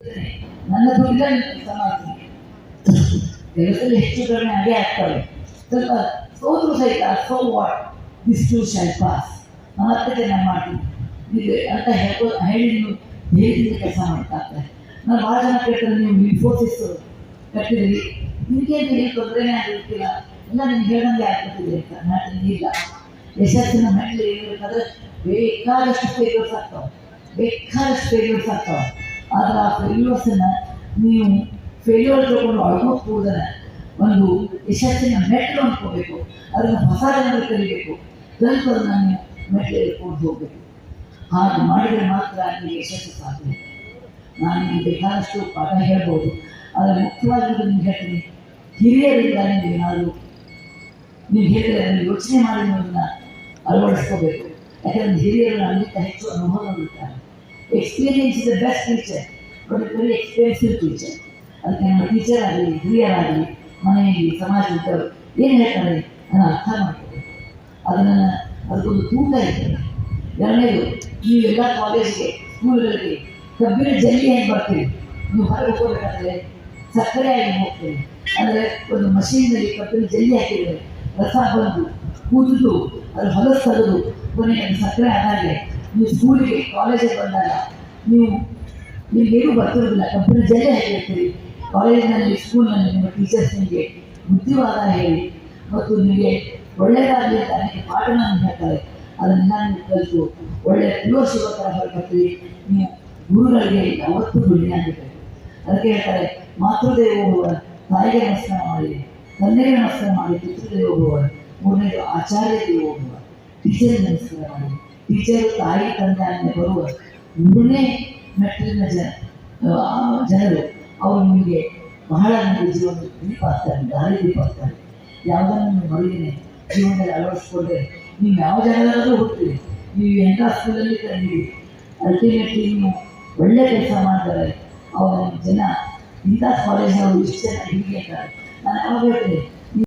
ಸೋತಿಲ್ಲ ನೀನು ಕೆಲಸ ಮಾಡ್ತೀನಿ. ಹೆಚ್ಚು ಕಡಿಮೆ ಹಾಗೆ ಆಗ್ತವೆ. ಸ್ವಲ್ಪ ಸೋದ್ರು ಸಹಿತ so what this too shall pass ಮತ್ತೆ ಚೆನ್ನಾಗಿ ಮಾಡ್ತೀನಿ. ಇದು ಅಂತ ಹೇಳ್ಕೊ, ಹೇಳಿ ನೀವು ಧೈರ್ಯದಿಂದ ಕೆಲಸ ಮಾಡ್ತಾ ಇರ್ತಾರೆ. ನಾನು ಭಾಳ ಜನ ಕೇಳ್ತಾರೆ ನೀವು ಇನ್ಫೋಸಿಸ್ ಕಟ್ಟಿದ್ರಿ ನಿಮಗೆ ಹೇಳಿ ತೊಂದರೆನೇ ಆಗಿರ್ತಿಲ್ಲ ಎಲ್ಲ ನಿಮ್ಗೆ ಹೇಳಂಗೆ ಆಗ್ಬಿಟ್ಟಿದೆ ಅಂತ. ನಾನು ಇಲ್ಲ. ಯಶಸ್ಸಿನ ಮನೆಯಲ್ಲಿ ಏನಿರ್ಬೇಕಾದ್ರೆ ಬೇಕಾದಷ್ಟು ಫೇಲ್ಯೂರ್ಸ್ ಆಗ್ತಾವೆ. ಬೇಕಾದಷ್ಟು ಫೇಲ್ಯೂರ್ಸ್ ಆಗ್ತಾವೆ. ಆದ್ರೆ ಆ ಫೇಲ್ಯೂರ್ಸನ್ನು ನೀವು ಫೇಲ್ಯೂರ್ ತಗೊಂಡು ಆಲ್ಮೋಸ್ಟ್ ಕೂಡ ಒಂದು ಯಶಸ್ಸಿನ ಮೆಟ್ಲು ಅಂದ್ಕೋಬೇಕು ಅದನ್ನು ಹೊಸ ಜನರು ಕಲಿಬೇಕು. ಕಲಿತು ನಾನು ಮೆಟ್ಲು ಇಟ್ಕೊಂಡು ಹೋಗಬೇಕು. ಹಾಗೆ ಮಾಡಿದರೆ ಮಾತ್ರ ನೀವು ಯಶಸ್ಸು ಸಾಧ್ಯ ನಾನು ನಿಮಗೆ ಬೇಕಾದಷ್ಟು ಪಾಠ ಹೇಳ್ಬೋದು. ಆದರೆ ಮುಖ್ಯವಾಗಿ ನಿಮ್ಗೆ ಹೇಳ್ತೀನಿ. ಹಿರಿಯರಿಂದ ನೀವು ಏನಾದರೂ ನೀವು ಹೇಳಿದ್ರೆ ಅದನ್ನು ಯೋಚನೆ ಮಾಡಿ ಅದನ್ನ ಅಳವಡಿಸ್ಕೋಬೇಕು. ಯಾಕಂದ್ರೆ ಹಿರಿಯರು ನಮ್ಗಿಂತ ಹೆಚ್ಚು ಅನುಭವ ಇರ್ತಾರೆ experience is the best teacher but very expensive teacher ಅದಕ್ಕೆ ನಮ್ಮ ಟೀಚರ್ ಆಗಲಿ ಹಿರಿಯರಾಗಲಿ ಮನೆಯಲ್ಲಿ ಸಮಾಜದವರು ಏನು ಹೇಳ್ತಾರೆ ನಾನು ಅರ್ಥ ಮಾಡ್ತೇನೆ ಅದನ್ನು ಅದಕ್ಕೊಂದು ತೂಕ ಇದೆ ಎರಡನೇದು ನೀವು ಎಲ್ಲ ಕಾಲೇಜ್ಗೆ ಸ್ಕೂಲ್ಗಳಿಗೆ ಕಬ್ಬಿನ ಜಲ್ಲಿ ಹೆಂಗೆ ಬರ್ತೀವಿ ನೀವು ಹೊರಗೆ ಹೋಗ್ಬೇಕಾದ್ರೆ ಸಕ್ಕರೆ ಆಗಿ ಹೋಗ್ತೀವಿ ಅಂದರೆ ಒಂದು ಮಷೀನ್ನಲ್ಲಿ ಕಬ್ಬಿನ ಜಲ್ಲಿ ಹಾಕಿದರೆ ರಸ ಬಂದು ಕೂದಿದ್ದು ಅದು ಹೊಲಸು ತೆಗೆದು ಅದು ಸಕ್ಕರೆ ಆದಾಗೆ ನೀವು ಸ್ಕೂಲಿಗೆ ಕಾಲೇಜಿಗೆ ಬಂದಾಗ ನೀವು ನಿಮಗೇನು ಬರ್ತಿರೋದಿಲ್ಲ ಕಬ್ಬಿನ ಜಲ್ಲೆ ಹೇಳ್ತೀರಿ ಕಾಲೇಜಿನಲ್ಲಿ, ಸ್ಕೂಲ್ನಲ್ಲಿ ನಿಮ್ಮ ಟೀಚರ್ಸ್ ನಿಮಗೆ ಬುದ್ಧಿವಾದ ಹೇಳಿ, ಮತ್ತು ನಿಮಗೆ ಒಳ್ಳೆಯದಾಗಲಿ ಅಂತ ಅನೇಕ ಪಾಠಗಳನ್ನು ಹೇಳ್ತಾರೆ. ಅದನ್ನೆಲ್ಲ ನೀವು ಕಲಿತು ಒಳ್ಳೆಯ ಪ್ಯೂರ್ ಶಿವಕರ ಹೊರಬರ್ತೀರಿ ನೀವು ಗುರುಗಳಿಗೆ ಯಾವತ್ತೂ ದುಡಿಯಾಗಬೇಕು ಅದಕ್ಕೆ ಹೇಳ್ತಾರೆ, ಮಾತೃದೇವೋ ಭವ, ತಾಯಿಗೆ ನಮಸ್ಕಾರ ಮಾಡಿ, ತಂದೆಗೆ ನಮಸ್ಕಾರ ಮಾಡಿ, ಪಿತೃದೇವ ಹೋಗುವ ಮೂರನೇದು ಆಚಾರ್ಯ ಭವ ಟೀಚರ್ಗೆ ನಮಸ್ಕಾರ ಮಾಡಿ. ಟೀಚರು ತಾಯಿ ತಂದೆ ಬರುವ ಮೂರನೇ ಮೆಟ್ಟಿಲಿನ ಜನ ಜನರು, ಅವರು ನಿಮಗೆ ಬಹಳ ನಿಮಗೆ ಜೀವನದ ದೀಪ ಆಗ್ತಾರೆ ದಾರಿ ದೀಪ ಆಗ್ತಾರೆ ಯಾವುದನ್ನು ನೀವು ಜೀವನದಲ್ಲಿ ಅಳವಡಿಸ್ಕೊಂಡ್ರೆ ನೀವು ಯಾವ ಜನರಾದರೂ ಹೋಗ್ತೀರಿ? ನೀವು ಎಂಥ ಸ್ಕೂಲಲ್ಲಿ ತಂದಿರಿ? ಅಲ್ಟಿಮೇಟ್ಲಿ ನೀವು ಒಳ್ಳೆ ಕೆಲಸ ಮಾಡ್ತಾರೆ ಅವರ ಜನ ಇಂಥ ಕಾಲೇಜ್ನವರು ಇಷ್ಟು ಜನ ಹೀಗೆ ಅಂತಾರೆ. ನಾನು ಯಾವಾಗ ಹೇಳ್ತೀನಿ?